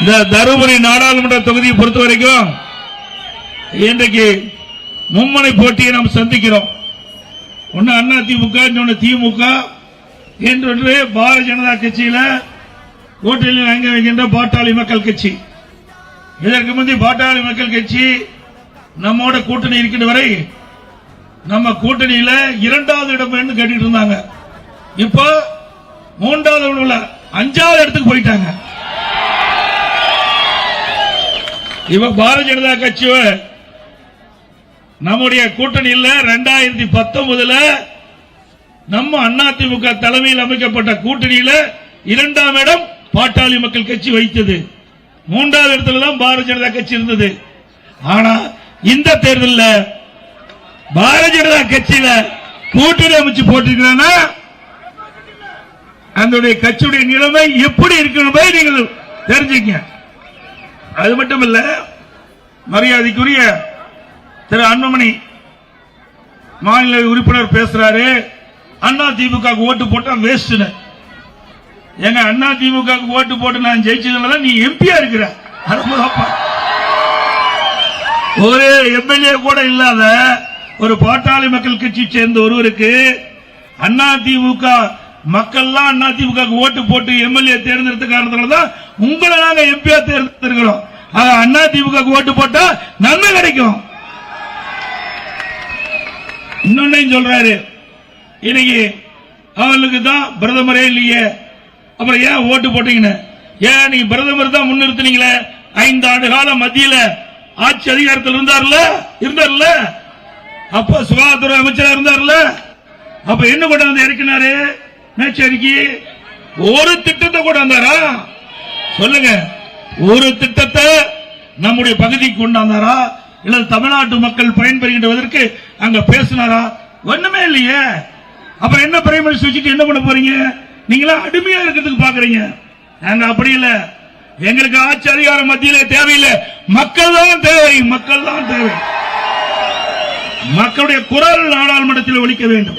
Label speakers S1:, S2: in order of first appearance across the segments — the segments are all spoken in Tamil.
S1: இந்த தருமபுரி நாடாளுமன்ற தொகுதியை பொறுத்த வரைக்கும் இன்றைக்கு மும்மனை போட்டியை நாம் சந்திக்கிறோம். ஒன்னு அண்ணா திமுக இன்னொன்று திமுக என்றொன்று பாரதிய ஜனதா கட்சியில கூட்டணியில் அங்க வைக்கின்ற பாட்டாளி மக்கள் கட்சி. இதற்கு முந்தைய பாட்டாளி மக்கள் கட்சி நம்மோட கூட்டணி இருக்கின்ற வரை நம்ம கூட்டணியில இரண்டாவது இடம் வேணும்னு கேட்டுட்டு இருந்தாங்க. இப்போ மூன்றாவது உள்ள அஞ்சாவது இடத்துக்கு போயிட்டாங்க. இவன் பாரதிய ஜனதா கட்சி நம்முடைய கூட்டணியில் ரெண்டாயிரத்தி பத்தொன்பதுல நம்ம அதிமுக தலைமையில் அமைக்கப்பட்ட கூட்டணியில இரண்டாம் இடம் பாட்டாளி மக்கள் கட்சி வைத்தது மூன்றாவது இடத்துல தான் பாரதிய ஜனதா கட்சி இருந்தது. ஆனா இந்த தேர்தலில் பாரதிய ஜனதா கட்சியில கூட்டணி அமைச்சு போட்டிருக்கிறேன்னா அதனுடைய கட்சியுடைய நிலைமை எப்படி இருக்கணும் நீங்கள் தெரிஞ்சுக்க அது மட்டும் இல்ல மரியாதைக்குரிய திரு அன்புமணி மாநில உறுப்பினர் பேசுறாரு. அண்ணா திமுக ஓட்டு போட்டா வேஸ்ட் எங்க அண்ணா திமுக ஓட்டு போட்டு நான் ஜெயிச்சதுனால நீ எம்பியா இருக்கிற? ஒரு எம்எல்ஏ கூட இல்லாத ஒரு பாட்டாளி மக்கள் கட்சி சேர்ந்த ஒருவருக்கு அண்ணா திமுக மக்கள்லாம் அண்ணா திமுக ஓட்டு போட்டு எம்எல்ஏ தேர்ந்தெடுத்த காரணத்தினால தான் உங்களை நாங்க எம்பியா தேர்ந்தெடுக்கிறோம் அண்ணா திமுக ஓட்டு போட்டா நன்மை கிடைக்கும். இன்னொன்னு சொல்றாரு. இன்னைக்கு அவளுக்கு தான் பிரதமரே இல்லையே. அப்புறம் ஏன் ஓட்டு போட்டீங்கன்னு? ஏன் நீங்க பிரதமர் தான் முன்னிறுத்தினீங்களே? ஐந்து ஆண்டு காலம் மத்தியில ஆட்சி அதிகாரத்தில் இருந்தார்ல? இருந்தார்ல? அப்ப சுகாதாரத்துறை அமைச்சரா இருந்தார்ல? அப்ப என்ன கொண்டு வந்து இறக்கினாரு? மேச்சரிக்கை? ஒரு திட்டத்தை கூட வந்தாரா? சொல்லுங்க. ஒரு திட்டத்தை நம்முடைய பகுதிக்கு கொண்டாந்தாரா? இல்லை இல்ல தமிழ்நாட்டு மக்கள் பயன்பெறுகின்றதற்கு அங்க பேசினாரா? ஒண்ணுமே இல்லையே. அப்புறம் என்ன பிரைமரி வச்சுட்டு என்ன பண்ண போறீங்க? நீங்களா அடிமையா இருக்கிறதுக்கு பாக்குறீங்க. நாங்க அப்படி இல்ல. எங்களுக்கு ஆட்சி அதிகாரம் மத்தியில தேவையில்லை. மக்கள் தான் தேவை. மக்கள் தான் தேவை. மக்களுடைய குரல் நாடாளுமன்றத்தில் ஒழிக்க வேண்டும்.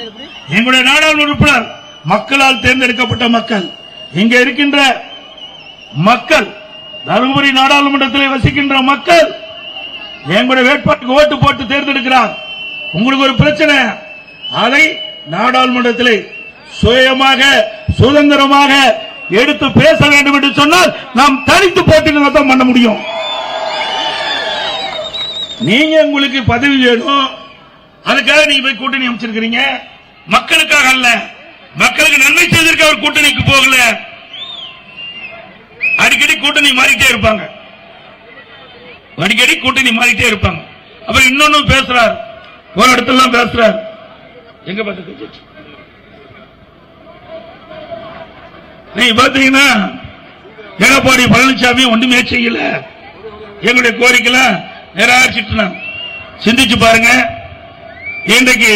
S1: எங்களுடைய நாடாளுமன்ற உறுப்பினர் மக்களால் தேர்ந்தெடுக்கப்பட்ட மக்கள். இங்க இருக்கின்ற மக்கள் தருமபுரி நாடாளுமன்றத்தில் வசிக்கின்ற மக்கள் எங்களுடைய வேட்பாட்டுக்கு ஓட்டு போட்டு தேர்ந்தெடுக்கிறார். உங்களுக்கு ஒரு பிரச்சனை. அதை நாடாளுமன்றத்தில் சுயமாக சுதந்திரமாக எடுத்து பேச வேண்டும் என்று சொன்னால் நாம் தனித்து போட்டி தான் பண்ண முடியும். நீங்க உங்களுக்கு பதவி வேணும். அதுக்காக நீங்க போய் கூட்டணி அமைச்சிருக்கிறீங்க. மக்களுக்காக அல்ல. மக்களுக்கு நன்மை செய்திருக்க அவர் கூட்டணிக்கு போகல. அடிக்கடி கூட்டணி மாறிட்டே இருப்பாங்க. அடிக்கடி கூட்டணி மாறிட்டே இருப்பாங்க. அப்புறம் இன்னொன்னு பேசுறார். ஒரு இடத்துல பேசுறார். எங்க பார்த்து நீங்க பாத்தீங்கன்னா எடப்பாடி பழனிசாமி ஒண்ணுமே செய்யல. எங்களுடைய கோரிக்கை நிராகரிச்சுட்டு சிந்திச்சு பாருங்க. இன்றைக்கு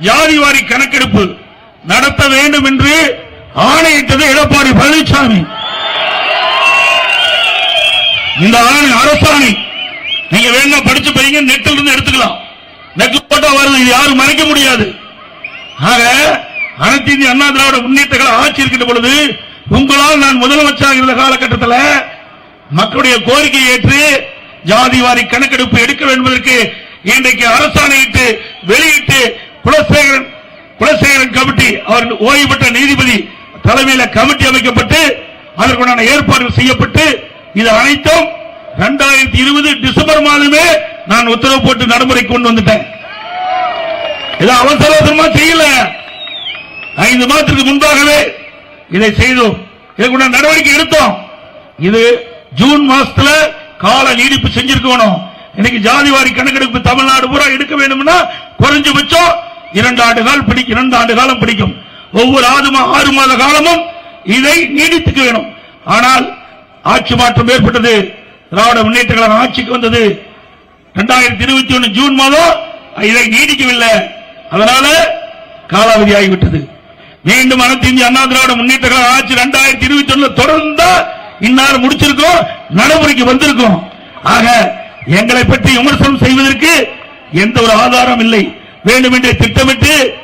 S1: ஜாதி வாரி கணக்கெடுப்பு நடத்த வேண்டும் என்று ஆணையிட்டது எடப்பாடி பழனிசாமி. இந்த ஆணை அரசாணை நீங்க வேணா படிச்சு போறீங்க நெட்டில் இருந்து எடுத்துக்கலாம். நெட் போட்டா வருது இது யாரும் மறைக்க முடியாது. ஆக அனைத்து இந்திய அண்ணா திராவிட முன்னேற்றங்கள் ஆட்சி இருக்கின்ற பொழுது உங்களால் நான் முதலமைச்சராக இருந்த காலகட்டத்தில் மக்களுடைய கோரிக்கையை ஏற்று ஜாதி வாரி கணக்கெடுப்பு எடுக்க வேண்டும் என்பதற்கு இன்றைக்கு அரசாணையிட்டு வெளியிட்டு குலசேகரன் குலசேகரன் கமிட்டி அவர் ஓய்வு பெற்ற நீதிபதி தலைமையில் கமிட்டி அமைக்கப்பட்டு அதற்குண்டான ஏற்பாடுகள் செய்யப்பட்டு இது அனைத்தும் இரண்டாயிரத்தி இருபது டிசம்பர் மாதமே நான் உத்தரவு போட்டு நடைமுறை கொண்டு வந்துட்டேன். இது அவசர அவசரமா செய்யல. ஐந்து மாதத்துக்கு முன்பாகவே இதை செய்தோம். இதுக்குள்ள நடவடிக்கை எடுத்தோம். இது ஜூன் மாசத்துல கால நீடிப்பு செஞ்சிருக்கணும். இன்னைக்கு ஜாதிவாரி கணக்கெடுப்பு தமிழ்நாடு பூரா எடுக்க வேண்டும்னா குறைஞ்சபட்சம் இரண்டு ஆண்டு காலம் பிடிக்கும் இரண்டு ஆண்டு காலம் பிடிக்கும். ஒவ்வொரு ஆறு மா- ஆறு மாத காலமும் இதை நீடித்துக்க வேணும். ஆனால் ஆட்சி மாற்றம் ஏற்பட்டது. திராவிட முன்னேற்ற கழகம் ஆட்சிக்கு வந்தது. இரண்டாயிரத்தி இருபத்தி ஒன்னு ஜூன் மாதம் இதை நீடிக்கவில்லை. அதனால காலாவதி ஆகிவிட்டது. மீண்டும் அனைத்து இந்திய அண்ணா திராவிட முன்னேற்ற கழக ஆட்சி இரண்டாயிரத்தி இருபத்தி ஒன்னு தொடர்ந்தா இந்நாள் முடிச்சிருக்கோம். நடைமுறைக்கு வந்திருக்கோம். ஆக எங்களை பற்றி விமர்சனம் செய்வதற்கு எந்த ஒரு ஆதாரம் இல்லை. வேண்டும் என்று திட்டமிட்டு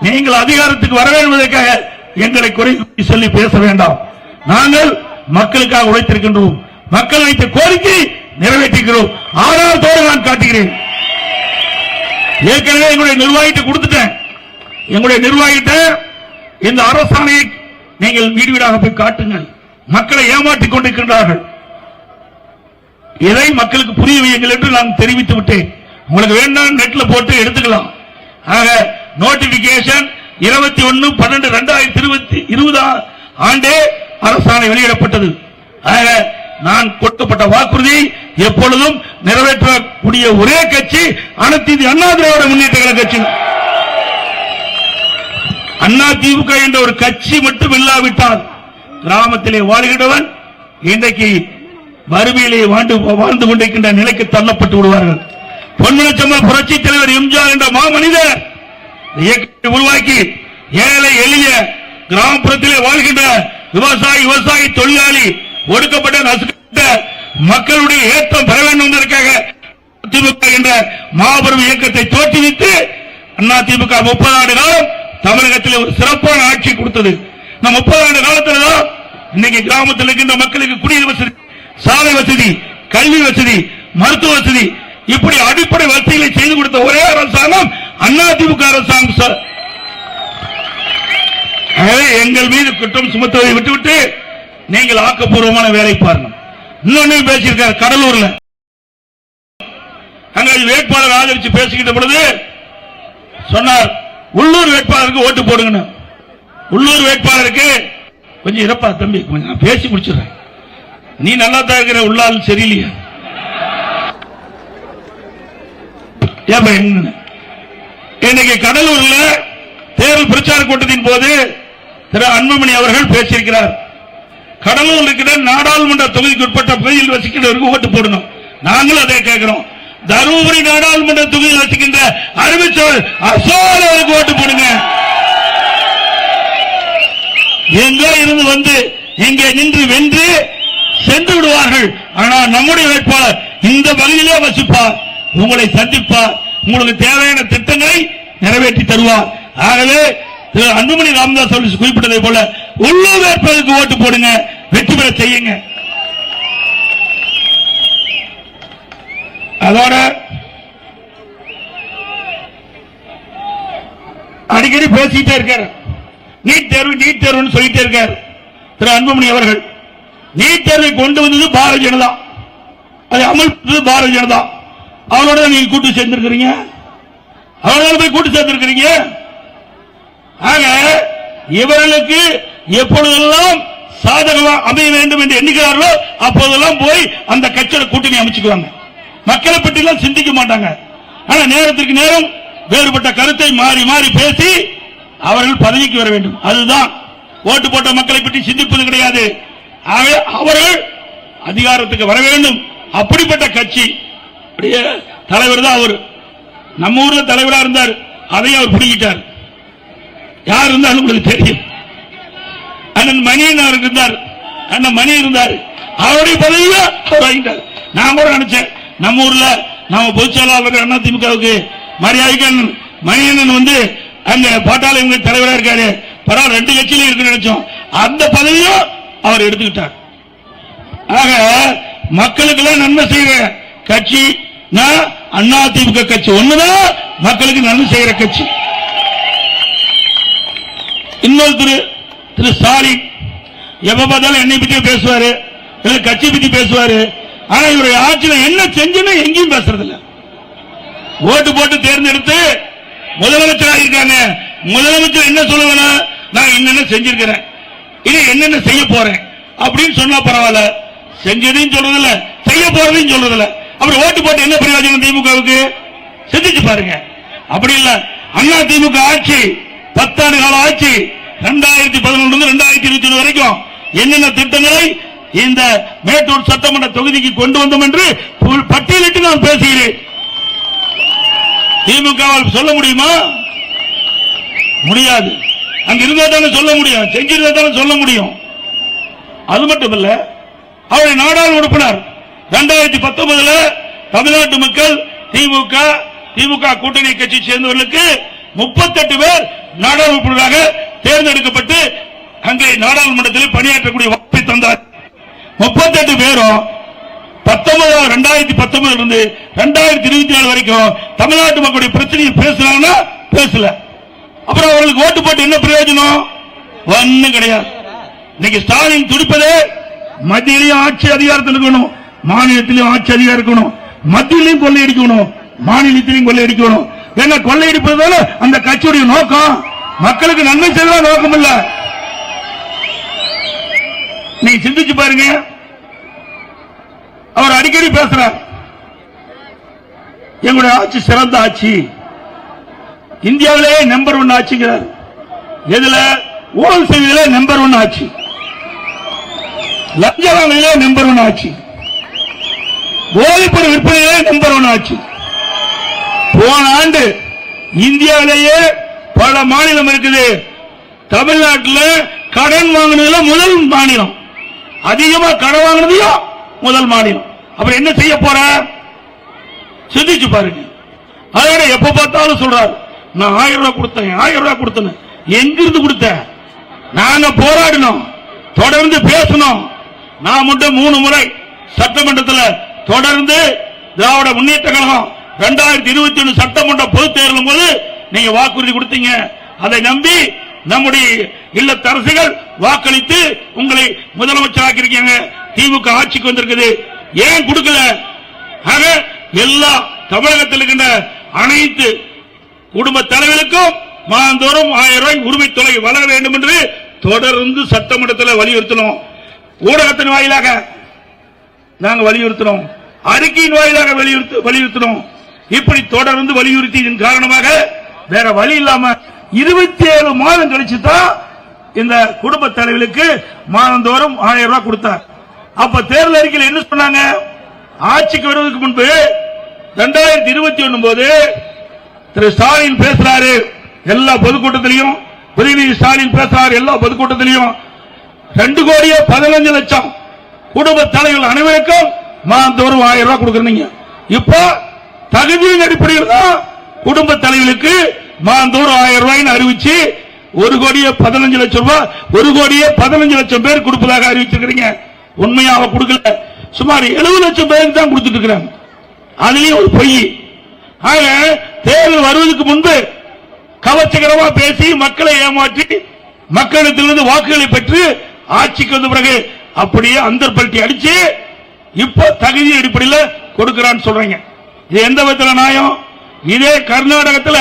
S1: நீங்கள் அதிகாரத்துக்கு வர வேண்டுவதற்காக எங்களை குறை சொல்லி பேச வேண்டாம். நாங்கள் மக்களுக்காக உழைத்திருக்கின்றோம். மக்கள் வைத்த கோரிக்கை நிறைவேற்றுகிறோம் ஆதாரத்தோடு நான் காட்டுகிறேன். ஏற்கனவே எங்களுடைய நிர்வாகிட்ட கொடுத்துட்டேன். எங்களுடைய நிர்வாகிட்ட இந்த அரசாணையை நீங்கள் வீடு வீடாக போய் காட்டுங்கள். மக்களை ஏமாற்றிக் கொண்டிருக்கின்றார்கள். இதை மக்களுக்கு புரிய வையுங்கள் என்று நான் தெரிவித்து விட்டேன். உங்களுக்கு வேண்டாம் நெட்ல போட்டு எடுத்துக்கலாம். ஆக நோட்டிபிகேஷன் இருபத்தி ஒன்னு பன்னெண்டு ரெண்டாயிரத்தி இருபத்தி இருபதாம் ஆண்டே அரசாணை வெளியிடப்பட்டது. ஆக நான் கொடுக்கப்பட்ட வாக்குறுதி எப்பொழுதும் நிறைவேற்றக்கூடிய ஒரே கட்சி அனைத்து இந்திய அண்ணா திராவிட முன்னேற்ற கழக கட்சி அண்ணா திமுக என்ற ஒரு கட்சி மட்டும் இல்லாவிட்டால் கிராமத்திலே வாழ்கிறவன் இன்றைக்கு வறுமையிலே வாழ்ந்து வாழ்ந்து கொண்டிருக்கின்ற நிலைக்கு தள்ளப்பட்டு விடுவார்கள். பொன்மனச்சம்மல் புரட்சி தலைவர் எம்ஜிஆர் என்ற மாமனிதர் இயக்கத்தை உருவாக்கி ஏழை எளிய கிராமப்புறத்திலே வாழ்கின்ற விவசாயி விவசாயி தொழிலாளி ஒடுக்கப்பட்ட நசுக்கப்பட்ட மக்களுடைய ஏற்றம் பெற வேண்டும் என்பதற்காக திமுக என்ற மாபெரும் இயக்கத்தை தோற்றுவித்து அண்ணா திமுக முப்பது ஆண்டு காலம் தமிழகத்தில் ஒரு சிறப்பான ஆட்சி கொடுத்தது. நம்ம முப்பது ஆண்டு காலத்துல தான் இன்னைக்கு கிராமத்தில் இருக்கின்ற மக்களுக்கு குடிநீர் வசதி சாலை வசதி கல்வி வசதி மருத்துவ வசதி இப்படி அடிப்படை வசதிகளை செய்து கொடுத்த ஒரே அரசாங்கம் அண்ணா திமுக அரசாங்கம் சார். எங்கள் மீது குற்றம் சுமத்துவதை விட்டுவிட்டு நீங்கள் ஆக்கப்பூர்வமான வேலை பாருங்க இன்னொன்னு பேசியிருக்கார் கடலூர்ல. அங்க வேட்பாளர் ஆதரிச்சு பேசிக்கிட்ட பொழுது சொன்னார் உள்ளூர் வேட்பாளருக்கு ஓட்டு போடுங்கன்னு. உள்ளூர் வேட்பாளருக்கு கொஞ்சம் இறப்பா தம்பி கொஞ்சம் நான் பேசி முடிச்சிடுறேன். நீ நல்லா தான் இருக்கிற உள்ளால் சரியில்லையா. ஏப்பா இன்னைக்கு கடலூர்ல தேர்தல் பிரச்சார கூட்டத்தின் போது திரு அன்புமணி அவர்கள் பேசியிருக்கிறார். கடலூர் இருக்கிற நாடாளுமன்ற தொகுதிக்கு உட்பட்ட பகுதியில் வசிக்கிறவருக்கு ஓட்டு போடணும். நாங்களும் அதை கேட்கிறோம். தருமபுரி நாடாளுமன்ற தொகுதியில் வசிக்கின்ற அறிவிச்சவர் அசோல் அவருக்கு ஓட்டு போடுங்க. எங்கோ இருந்து வந்து இங்கே நின்று வென்று சென்று விடுவார்கள். ஆனால் நம்முடைய வேட்பாளர் இந்த பகுதியிலே வசிப்பார். உங்களை சந்திப்பார். உங்களுக்கு தேவையான திட்டங்களை நிறைவேற்றி தருவார். ஆகவே அன்புமணி ராமதாஸ் அவர்கள் குறிப்பிட்டதை போல உள்ளூர் வேட்பாளருக்கு ஓட்டு போடுங்க வெற்றி பெற செய்யுங்க. அதோட அடிக்கடி பேசிட்டே இருக்காரு. நீட் தேர்வு நீட் தேர்வுன்னு சொல்லிட்டே இருக்காரு. திரு அன்புமணி அவர்கள். நீட் தேர்வை கொண்டு வந்தது பாரதிய ஜனதா. அதை அமல்படுத்தது பாரதிய ஜனதா. அவரோட நீங்க கூட்டு சேர்ந்திருக்கிறீங்க. அவரோட போய் கூட்டு சேர்ந்திருக்கிறீங்க. ஆக இவர்களுக்கு எப்பொழுதெல்லாம் சாதகமா அமைய வேண்டும் என்று எண்ணுகிறார்களோ அப்போதெல்லாம் போய் அந்த கட்சியோட கூட்டணி அமைச்சுக்குவாங்க. மக்களை பற்றி எல்லாம் சிந்திக்க மாட்டாங்க. ஆனா நேரத்திற்கு நேரம் வேறுபட்ட கருத்தை மாறி மாறி பேசி அவர்கள் பதவிக்கு வர வேண்டும். அதுதான். ஓட்டு போட்ட மக்களை பற்றி சிந்திப்பது கிடையாது. ஆகவே அவர்கள் அதிகாரத்துக்கு வர வேண்டும். அப்படிப்பட்ட கட்சி அப்படியே தலைவர் தான் அவர். நம்ம ஊர்ல தலைவரா இருந்தார். அதையும் அவர் பிடிக்கிட்டார் யார் இருந்தாலும் உங்களுக்கு தெரியும். அண்ணன் மணியன் அவர் இருந்தார். அண்ணன் மணி இருந்தார். அவருடைய பதவியில அவர் வாங்கிட்டார். நான் கூட நினைச்சேன் நம்ம ஊர்ல நம்ம பொதுச் செயலாளர் அண்ணா மரியாதைக்கு அண்ணன் மணியண்ணன் வந்து அங்க பாட்டாளி இவங்க தலைவரா இருக்காரு. பரவாயில்ல ரெண்டு கட்சியிலும் இருக்கு நினைச்சோம். அந்த பதவியும் அவர் எடுத்துக்கிட்டார். ஆக மக்களுக்கெல்லாம் நன்மை செய்யற கட்சி அண்ணா திமுக கட்சி. ஒண்ணுதான் மக்களுக்கு நன்மை செய்யற கட்சி. இன்னொரு திரு திரு ஸ்டாலின் எப்ப பார்த்தாலும் என்னை பத்தி பேசுவாரு இல்ல கட்சி பத்தி பேசுவாரு. ஆனா இவருடைய ஆட்சியில என்ன செஞ்சுன்னு எங்கேயும் பேசுறது இல்ல ஓட்டு போட்டு தேர்ந்தெடுத்து முதலமைச்சர் ஆகியிருக்காங்க முதலமைச்சர் என்ன சொல்லுவாங்க நான் என்னென்ன செஞ்சிருக்கிறேன். இனி என்னென்ன செய்ய போறேன்? அப்படின்னு சொன்னா பரவாயில்ல. செஞ்சதையும் சொல்றதில்ல. செய்ய போறதையும் சொல்றதில்ல. அப்படி அப்புறம் ஓட்டு போட்டு என்ன பிரயோஜனம் திமுகவுக்கு? சிந்திச்சு பாருங்க. அப்படி இல்ல. அண்ணா திமுக ஆட்சி பத்தாண்டு கால ஆட்சி ரெண்டாயிரத்தி பதினொன்று ரெண்டாயிரத்தி இருபத்தி ஒன்று வரைக்கும் என்னென்ன திட்டங்களை இந்த மேட்டூர் சட்டமன்ற தொகுதிக்கு கொண்டு வந்தோம் என்று பட்டியலிட்டு நான் பேசுகிறேன். திமுகவால் சொல்ல முடியுமா? முடியாது. அங்க இருந்தா தானே சொல்ல முடியும். செஞ்சிருந்தா தானே சொல்ல முடியும். அது மட்டுமல்ல அவருடைய நாடாளு உறுப்பினர் இரண்டாயிரத்தி பத்தொன்பதுல தமிழ்நாட்டு மக்கள் திமுக திமுக கூட்டணி கட்சி சேர்ந்தவர்களுக்கு முப்பத்தெட்டு பேர் நாடாளுமன்ற தேர்ந்தெடுக்கப்பட்டு அங்கே நாடாளுமன்றத்தில் பணியாற்றக்கூடிய வாய்ப்பை தந்தார். முப்பத்தெட்டு பேரும் பத்தொன்பது ரெண்டாயிரத்தி பத்தொன்பதுல இருந்து ரெண்டாயிரத்தி இருபத்தி நாலு வரைக்கும் தமிழ்நாட்டு மக்களுடைய பிரச்சனையை பேசுறாங்கன்னா பேசல. அப்புறம் அவர்களுக்கு ஓட்டு போட்டு என்ன பிரயோஜனம்? ஒன்னும் கிடையாது. இன்னைக்கு ஸ்டாலின் துடிப்பதே மத்தியிலையும் ஆட்சி அதிகாரத்தில் இருக்கணும். மாநிலத்திலையும் ஆட்சி அதிகாரம் இருக்கணும். மத்தியிலையும் கொள்ளையடிக்கணும். மாநிலத்திலையும் கொள்ளையடிக்கணும். என்ன கொள்ளையடிப்பதுதானே அந்த கட்சியுடைய நோக்கம். மக்களுக்கு நன்மை செய்யலாம் நோக்கம் இல்ல நீங்க சிந்திச்சு பாருங்க. அவர் அடிக்கடி பேசுறார். எங்களுடைய ஆட்சி சிறந்த ஆட்சி. இந்தியாவிலே நம்பர் ஒன் ஆட்சிங்கிறார். எதுல? ஊழல் செய்வதிலே நம்பர் ஒன் ஆட்சி. லஞ்ச வாங்குவதிலே நம்பர் ஒன் ஆட்சி. போதைப்பொருள் விற்பனையிலே நம்பர் ஒன் ஆட்சி. போன ஆண்டு இந்தியாவிலேயே பல மாநிலம் இருக்குது. தமிழ்நாட்டில் கடன் வாங்கினதுல முதல் மாநிலம். அதிகமா கடன் வாங்கினதையும் முதல் மாநிலம். அப்புறம் என்ன செய்ய போற? சிந்திச்சு பாருங்க. அதோட எப்ப பார்த்தாலும் சொல்றாரு நான் ஆயிரம் ரூபாய் கொடுத்தேன் ஆயிரம் ரூபாய் கொடுத்தேன் எங்கிருந்து கொடுத்த? நாங்க போராடினோம் தொடர்ந்து பேசணும் நான் மட்டும் மூணு முறை சட்டமன்றத்தில் தொடர்ந்து திராவிட முன்னேற்ற கழகம் ரெண்டாயிரத்தி இருபத்தி ஒன்று சட்டமன்ற பொதுத் தேர்தலும் போது நீங்க வாக்குறுதி கொடுத்தீங்க. அதை நம்பி நம்முடைய இல்லத்தரசுகள் வாக்களித்து உங்களை முதலமைச்சர் இருக்கீங்க திமுக ஆட்சிக்கு வந்திருக்குது. ஏன் கொடுக்கல? ஆக எல்லா தமிழகத்தில் இருக்கின்ற அனைத்து குடும்ப தலைவர்களுக்கும் மாந்தோறும் ஆயிரம் ரூபாய் உரிமை தொகை வழங்க வேண்டும் என்று தொடர்ந்து சட்டமன்றத்தில் வலியுறுத்தணும் ஊடகத்தின் வாயிலாக நாங்கள் வலியுறுத்தினோம். அறிக்கையின் வாயிலாக வலியுறுத்தணும் இப்படி தொடர்ந்து வலியுறுத்தியதன் காரணமாக வேற வழி இல்லாம இருபத்தி ஏழு மாதம் கழிச்சு தான் இந்த குடும்ப தலைவர்களுக்கு மாதந்தோறும் ஆயிரம் ரூபாய் கொடுத்தார். அப்ப தேர்தல் அறிக்கையில் என்ன சொன்னாங்க? ஆட்சிக்கு வருவதற்கு முன்பு ரெண்டாயிரத்தி இருபத்தி ஒன்னு போது திரு ஸ்டாலின் பேசுறாரு. எல்லா பொதுக்கூட்டத்திலையும் உதயநிதி ஸ்டாலின் பேசுறாரு. எல்லா பொதுக்கூட்டத்திலையும் ரெண்டு கோடியே பதினஞ்சு லட்சம் குடும்ப தலைவர்கள் அனைவருக்கும் மாதந்தோறும் ஆயிரம் ரூபாய் கொடுக்குறீங்க. இப்போ தகுதியின் அடிப்படையில் தான் குடும்ப தலைவர்களுக்கு மாந்தோறும் ஆயிரம் ரூபாய்னு அறிவிச்சு ஒரு கோடியே பதினஞ்சு லட்சம் ரூபாய் ஒரு கோடியே பதினஞ்சு லட்சம் பேர் கொடுப்பதாக அறிவிச்சிருக்கிறீங்க. உண்மையாக கொடுக்கல. சுமார் எழுபது லட்சம் பேருக்கு தான் கொடுத்துட்டு இருக்கிறாங்க. அதுலயும் ஒரு பொய். ஆக தேர்தல் வருவதற்கு முன்பு கவர்ச்சிகரமா பேசி மக்களை ஏமாற்றி மக்களிடத்திலிருந்து வாக்குகளை பெற்று ஆட்சிக்கு வந்த பிறகு அப்படியே அந்தர்பல்ட்டி அடிச்சு இப்ப தகுதி அடிப்படையில் கொடுக்கிறான்னு சொல்றீங்க. இது எந்த விதத்தில் நியாயம்? இதே கர்நாடகத்துல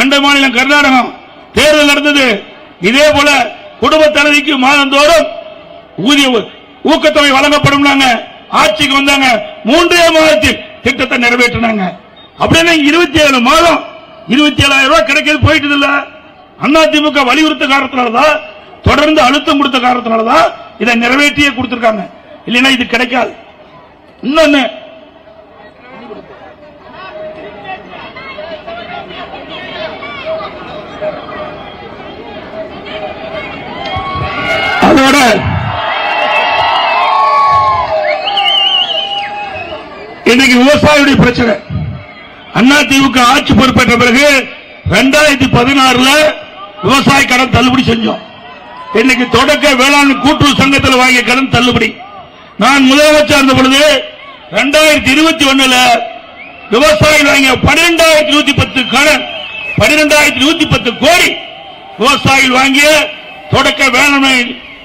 S1: அண்ட மாநிலம் கர்நாடகம் தேர்தல் நடந்தது. இதே போல குடும்ப தலைவிக்கு மாதந்தோறும் ஊதிய ஊக்கத்தொகை வழங்கப்படும் ஆட்சிக்கு வந்தாங்க. மூன்றே மாதத்தில் திட்டத்தை நிறைவேற்றினாங்க. அப்படின்னா இருபத்தி ஏழு மாதம் இருபத்தி ஏழாயிரம் ரூபாய் கிடைக்கிறது போயிட்டு இல்ல அண்ணா திமுக வலியுறுத்த காரணத்தினாலதான் தொடர்ந்து அழுத்தம் கொடுத்த காரணத்தினாலதான் இதை நிறைவேற்றியே கொடுத்திருக்காங்க. இல்லைன்னா இது கிடைக்காது. இன்னொன்னு அதோட இன்னைக்கு விவசாயியுடைய பிரச்சனை. அண்ணா திமுக ஆட்சி பொறுப்பேற்ற பிறகு ரெண்டாயிரத்தி பதினாறுல விவசாய கடன் தள்ளுபடி செஞ்சோம். இன்னைக்கு தொடக்க வேளாண் கூட்டுறவு சங்கத்தில் வாங்கிய கடன் தள்ளுபடி. நான் முதலமைச்சர் இருந்த பொழுது ரெண்டாயிரத்தி இருபத்தி ஒண்ணுல விவசாயிகள் வாங்கிய பன்னிரெண்டாயிரத்தி நூத்தி பத்து கடன் பனிரெண்டாயிரத்தி நூத்தி பத்து கோடி விவசாயிகள் வாங்கிய தொடக்க வேளாண்மை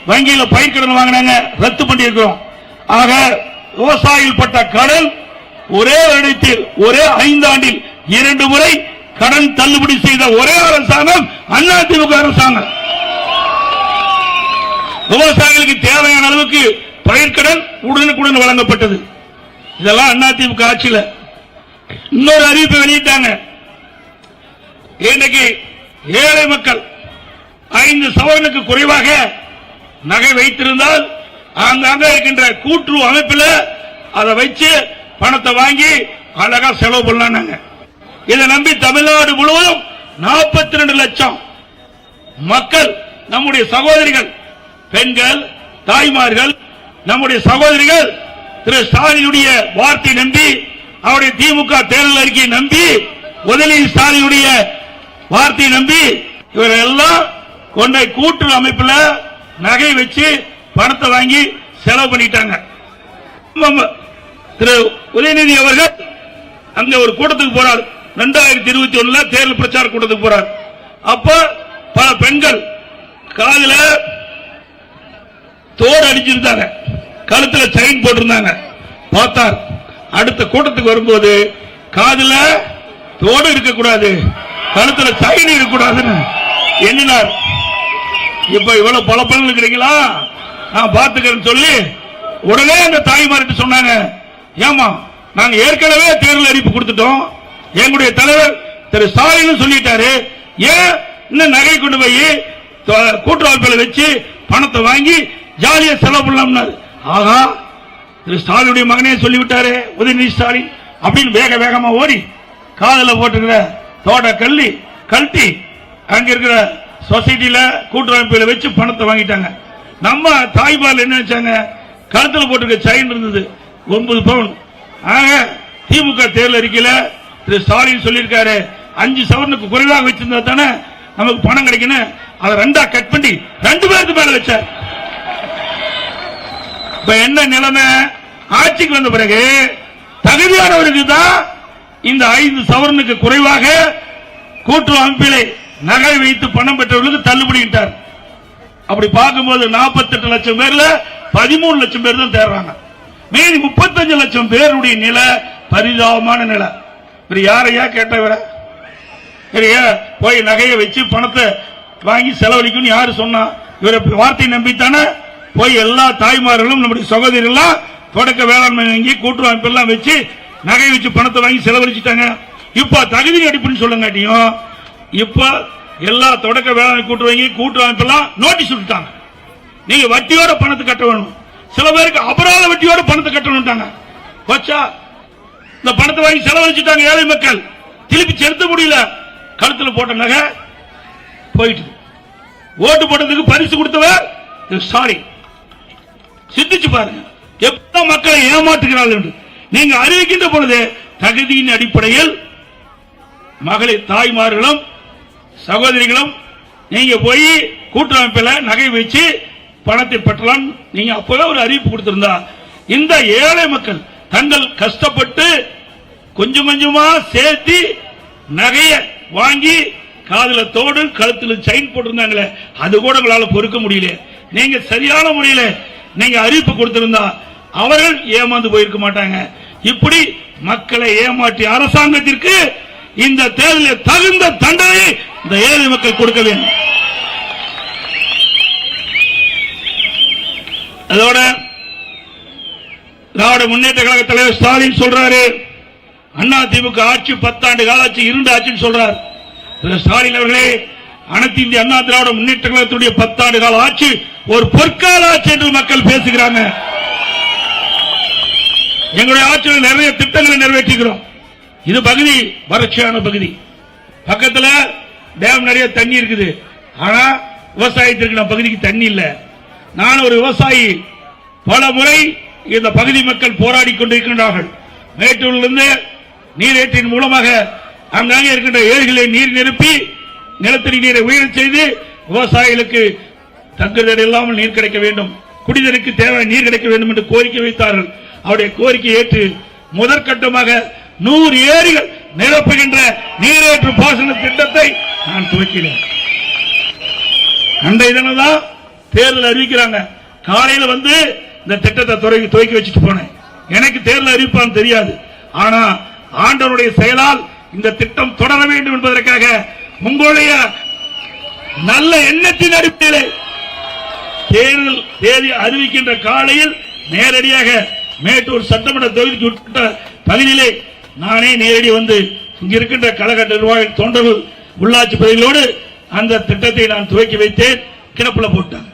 S1: வங்கியில பயிர்க்கடன் வாங்கினாங்க ரத்து பண்ணியிருக்கிறோம். ஆக விவசாயிகள் பட்ட கடன் ஒரே வருடத்தில் ஒரே ஐந்தாண்டில் இரண்டு முறை கடன் தள்ளுபடி செய்த ஒரே அரசாங்கம் அதிமுக அரசாங்கம். விவசாயிகளுக்கு தேவையான அளவுக்கு பயிர்க்கடன் உடனுக்குடன் வழங்கப்பட்டது. இதெல்லாம் அதிமுக ஆட்சியில். இன்னொரு அறிவிப்பை வெளியிட்டாங்க. இன்னைக்கு ஏழை மக்கள் ஐந்து சவரனுக்கு குறைவாக நகை வைத்திருந்தால் அங்கங்க இருக்கின்ற கூட்டுறவு அமைப்பில் அதை வச்சு பணத்தை வாங்கி அழகா செலவு பண்ணலாங்க இதை நம்பி தமிழ்நாடு முழுவதும் நாற்பத்தி ரெண்டு லட்சம் மக்கள் நம்முடைய சகோதரிகள் பெண்கள் தாய்மார்கள் நம்முடைய சகோதரிகள் திரு ஸ்டாலினுடைய வார்த்தை நம்பி அவருடைய திமுக தேர்தல் அறிக்கையை நம்பி உதயநிதி ஸ்டாலினுடைய வார்த்தையை நம்பி இவரெல்லாம் எல்லாம் கொண்ட கூட்டு அமைப்புல நகை வச்சு பணத்தை வாங்கி செலவு பண்ணிட்டாங்க. திரு உதயநிதி அவர்கள் அங்க ஒரு கூட்டத்துக்கு போறார். ரெண்டாயிரத்தி இருபத்தி ஒண்ணுல தேர்தல் பிரச்சார கூட்டத்துக்கு போறார். அப்ப பல பெண்கள் காதுல தோடு அடிச்சிருந்தாங்க. கழுத்துல செயின் போட்டிருந்தாங்க. பார்த்தார். அடுத்த கூட்டத்துக்கு வரும்போது காதுல தோடு இருக்கக்கூடாது. கழுத்துல செயின் இருக்கக்கூடாதுன்னு எண்ணினார். இப்ப இவ்வளவு பல பலன் இருக்கிறீங்களா? நான் பாத்துக்கிறேன்னு சொல்லி உடனே அந்த தாய்மார்கிட்ட சொன்னாங்க ஏமா நாங்க ஏற்கனவே தேர்தல் அறிவிப்பு கொடுத்துட்டோம். எங்களுடைய தலைவர் திரு ஸ்டாலின் சொல்லிட்டாரு. ஏன் இன்னும் நகை கொண்டு போய் கூட்டு கூட்டுறவு வச்சு பணத்தை வாங்கி ஜாலியா செலவு பண்ணலாம்னாரு? ஆகா திரு ஸ்டாலினுடைய மகனே சொல்லிவிட்டாரு உதயநிதி ஸ்டாலின் அப்படின்னு வேக வேகமா ஓடி காதல போட்டுக்கிற தோட கள்ளி கழட்டி அங்க இருக்கிற சொசைட்டியில கூட்டுறமைப்புல வச்சு பணத்தை வாங்கிட்டாங்க. நம்ம தாய்பால் என்ன நினைச்சாங்க கழுத்தில் போட்டிருக்க செயின் இருந்தது ஒன்பது பவுன் ஆக திமுக தேர்தல் அறிக்கையில திரு ஸ்டாலின் சொல்லியிருக்காரு அஞ்சு சவரனுக்கு குறைவாக வச்சிருந்தா தானே நமக்கு பணம் கிடைக்கணும் அதை ரெண்டா கட் பண்ணி ரெண்டு பேருக்கு மேல வச்சார். இப்ப என்ன நிலைமை? ஆட்சிக்கு வந்த பிறகு தகுதியானவருக்கு தான் இந்த ஐந்து சவரனுக்கு குறைவாக கூட்டு அமைப்பிலே நகை வைத்து பணம் பெற்றவர்களுக்கு தள்ளுபடிட்டார் அப்படி பார்க்கும்போது 48 லட்சம் பேர்ல பதிமூணு லட்சம் பேர் தான் தேடுறாங்க மீதி 35 லட்சம் பேருடைய நிலை பரிதாபமான நிலை. இவர் யாரையா கேட்டவர சரியா போய் நகையை வச்சு பணத்தை வாங்கி செலவழிக்கும் யாரு சொன்னா? இவரை வார்த்தை நம்பித்தானே? போய் எல்லா தாய்மார்களும் நம்முடைய சகோதரிகள் தொடக்க வேளாண்மை வங்கி கூட்டுறவு அமைப்பெல்லாம் வச்சு நகை வச்சு பணத்தை வாங்கி செலவழிச்சிட்டாங்க. இப்ப தகுதி அடிப்புன்னு சொல்லுங்காட்டியும் இப்ப எல்லா தொடக்க வேளாண் கூட்டுறவு வாங்கி கூட்டுறவு அமைப்பெல்லாம் நோட்டீஸ் விட்டுட்டாங்க. நீங்க வட்டியோட பணத்தை கட்ட வேணும் சில பேருக்கு அபராத வட்டியோட பணத்தை கட்டணும்ட்டாங்க. போச்சா இந்த பணத்தை வாங்கி செலவழிச்சிட்டாங்க ஏழை மக்கள். திருப்பி செலுத்த முடியல. கழுத்துல போட்ட நகை போயிட்டு. ஓட்டு போட்டதுக்கு பரிசு கொடுத்தவர் சாரி. சிந்திச்சு பாருங்க. எப்ப மக்களை ஏமாற்றுகிறார்கள் என்று. நீங்க அறிவிக்கின்ற பொழுது தகுதியின் அடிப்படையில் மகளிர் தாய்மார்களும் சகோதரிகளும் நீங்க போய் கூட்டமைப்பில் நகை வச்சு பணத்தை பெற்றலாம். நீங்க அப்பவே ஒரு அறிவிப்பு கொடுத்திருந்தா இந்த ஏழை மக்கள் தங்கள் கஷ்டப்பட்டு கொஞ்சம் கொஞ்சமா சேர்த்து நகைய வாங்கி காதல தோடு கழுத்துல செயின் போட்டிருந்தாங்களே அது கூட உங்களால பொறுக்க முடியல. நீங்க சரியான முறையில நீங்க அறிவிப்பு கொடுத்திருந்தா அவர்கள் ஏமாந்து போயிருக்க மாட்டாங்க. இப்படி மக்களை ஏமாற்றிய அரசாங்கத்திற்கு இந்த தேர்தலில் தகுந்த தண்டனை இந்த ஏழை மக்கள் கொடுக்க வேண்டும். அதோட திராவிட முன்னேற்ற கழக தலைவர் ஸ்டாலின் சொல்றாரு. அண்ணா திமுக ஆட்சி பத்தாண்டு கால ஆட்சி இருண்டு ஆட்சின்னு சொல்றார். ஸ்டாலின் அவர்களே அனைத்து இந்திய அண்ணா திராவிட முன்னேற்ற கழகத்துடைய பத்தாண்டு கால ஆட்சி ஒரு பொற்கால ஆட்சி என்று மக்கள் பேசுகிறாங்க. எங்களுடைய ஆட்சியில் நிறைய திட்டங்களை நிறைவேற்றிக்கிறோம். இது பகுதி வறட்சியான பகுதி. பக்கத்துல டேம் நிறைய தண்ணி இருக்குது. ஆனா விவசாயத்திற்கு நம்ம பகுதிக்கு தண்ணி இல்ல. நான் ஒரு விவசாயி. பல முறை இந்த பகுதி மக்கள் போராடி கொண்டிருக்கின்றார்கள். மேட்டூரிலிருந்து நீரேற்றின் மூலமாக அங்கங்கே இருக்கின்ற ஏரிகளை நீர் நிரப்பி நிலத்தடி நீரை உயரச் செய்து விவசாயிகளுக்கு தங்குதல் இல்லாமல் நீர் கிடைக்க வேண்டும். குடிநீருக்கு தேவையான நீர் கிடைக்க வேண்டும் என்று கோரிக்கை வைத்தார்கள். அவருடைய கோரிக்கை ஏற்று முதற்கட்டமாக நூறு ஏரிகள் நிரப்புகின்ற நீரேற்று பாசன திட்டத்தை நான் துவக்கினேன். அன்றைய தினம்தான் தேர்தல் அறிவிக்கிறாங்க. காலையில வந்து இந்த திட்டத்தை துவக்கி துவக்கி வச்சுட்டு போனேன். எனக்கு தேர்தல் அறிவிப்பான்னு தெரியாது. ஆனா ஆண்டவனுடைய செயலால் இந்த திட்டம் தொடர வேண்டும் என்பதற்காக உங்களுடைய நல்ல எண்ணத்தின் அடிப்படையில் தேர்தல் தேதி அறிவிக்கின்ற காலையில் நேரடியாக மேட்டூர் சட்டமன்ற தொகுதிக்கு உட்பட்ட பகுதியிலே நானே நேரடி வந்து இங்க இருக்கின்ற கழக நிர்வாக தொண்டர்கள் உள்ளாட்சி பகுதிகளோடு அந்த திட்டத்தை நான் துவக்கி வைத்தேன். கிடப்புல போட்டாங்க.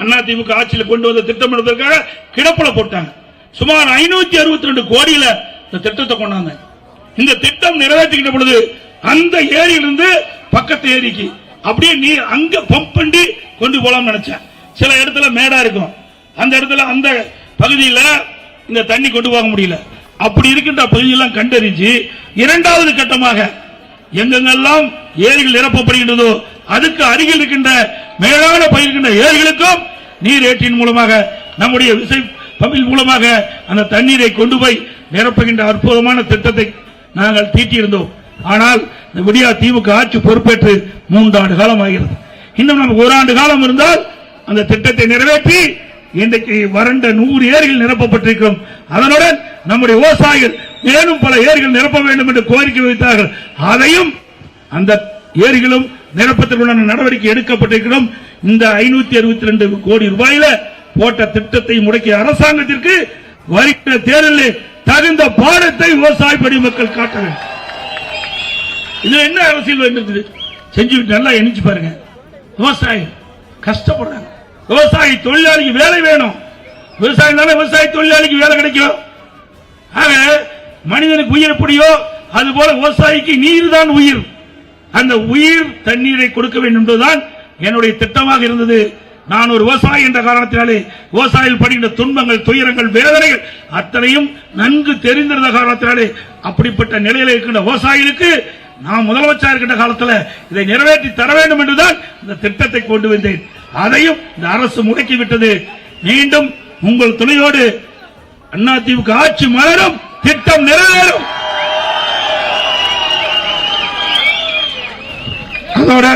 S1: அண்ணா திமுக ஆட்சியில் கொண்டு வந்த திட்டம் என்பதற்காக கிடப்புல போட்டாங்க. சுமார் ஐநூத்தி அறுபத்தி ரெண்டு கோடியில இந்த திட்டத்தை கொண்டாங்க இந்த திட்டம் நிறைவேற்றிக்கிட்ட பொழுது அந்த ஏரியிலிருந்து பக்கத்து ஏரிக்கு அப்படியே நீ அங்க பம்ப் பண்ணி கொண்டு போலாம்னு நினைச்சேன். சில இடத்துல மேடா இருக்கும். அந்த இடத்துல அந்த பகுதியில் இந்த தண்ணி கொண்டு போக முடியல. அப்படி இருக்கின்ற பகுதியெல்லாம் கண்டறிஞ்சு இரண்டாவது கட்டமாக எங்கெங்கெல்லாம் ஏரிகள் நிரப்பப்படுகின்றதோ அதுக்கு அருகில் இருக்கின்ற மேலான பயிர்கின்ற ஏரிகளுக்கும் நீர் ஏற்றின் மூலமாக நம்முடைய விசை பம்பின் மூலமாக அந்த தண்ணீரை கொண்டு போய் நிரப்புகின்ற அற்புதமான திட்டத்தை நாங்கள் தீட்டியிருந்தோம். ஆனால் இந்த விடியா திமுக ஆட்சி பொறுப்பேற்று மூன்றாண்டு காலம் ஆகிறது. இன்னும் நமக்கு ஒரு ஆண்டு காலம் இருந்தால் அந்த திட்டத்தை நிறைவேற்றி இன்றைக்கு வறண்ட நூறு ஏரிகள் நிரப்பப்பட்டிருக்கிறோம். அதனுடன் நம்முடைய விவசாயிகள் மேலும் பல ஏரிகள் நிரப்ப வேண்டும் என்று கோரிக்கை வைத்தார்கள். அதையும் அந்த ஏரிகளும் நிரப்பத்திற்குண்டான நடவடிக்கை எடுக்கப்பட்டிருக்கிறோம். இந்த ஐநூத்தி அறுபத்தி ரெண்டு கோடி ரூபாயில போட்ட திட்டத்தை முடக்கிய அரசாங்கத்திற்கு வருகிற தேர்தலில் தகுந்த பாடத்தை விவசாய படி மக்கள் காட்ட வேண்டும். என்ன அரசியல் இருக்குது செஞ்சுட்டு நல்லா எண்ணிச்சு பாருங்க. விவசாயி கஷ்டப்படுறாங்க. விவசாயி தொழிலாளிக்கு வேலை வேணும். விவசாயம் தானே விவசாய தொழிலாளிக்கு வேலை கிடைக்கும். ஆக மனிதனுக்கு உயிர் எப்படியோ அது போல விவசாயிக்கு நீர் தான் உயிர். அந்த உயிர் தண்ணீரை கொடுக்க வேண்டும் என்பதுதான் என்னுடைய திட்டமாக இருந்தது. நான் ஒரு விவசாயி என்ற காரணத்தினாலே விவசாயிகள் படுகின்ற துன்பங்கள் துயரங்கள் வேதனைகள் அத்தனையும் நன்கு தெரிந்திருந்த காரணத்தினாலே அப்படிப்பட்ட நிலையில் இருக்கின்ற விவசாயிகளுக்கு நான் முதலமைச்சா இருக்கின்ற காலத்தில் இதை நிறைவேற்றி தர வேண்டும் என்றுதான் இந்த திட்டத்தை கொண்டு வந்தேன். அதையும் இந்த அரசு முடக்கிவிட்டது மீண்டும் உங்கள் துணையோடு அதிமுக ஆட்சி மலரும் திட்டம் நிறைவேறும். அதோட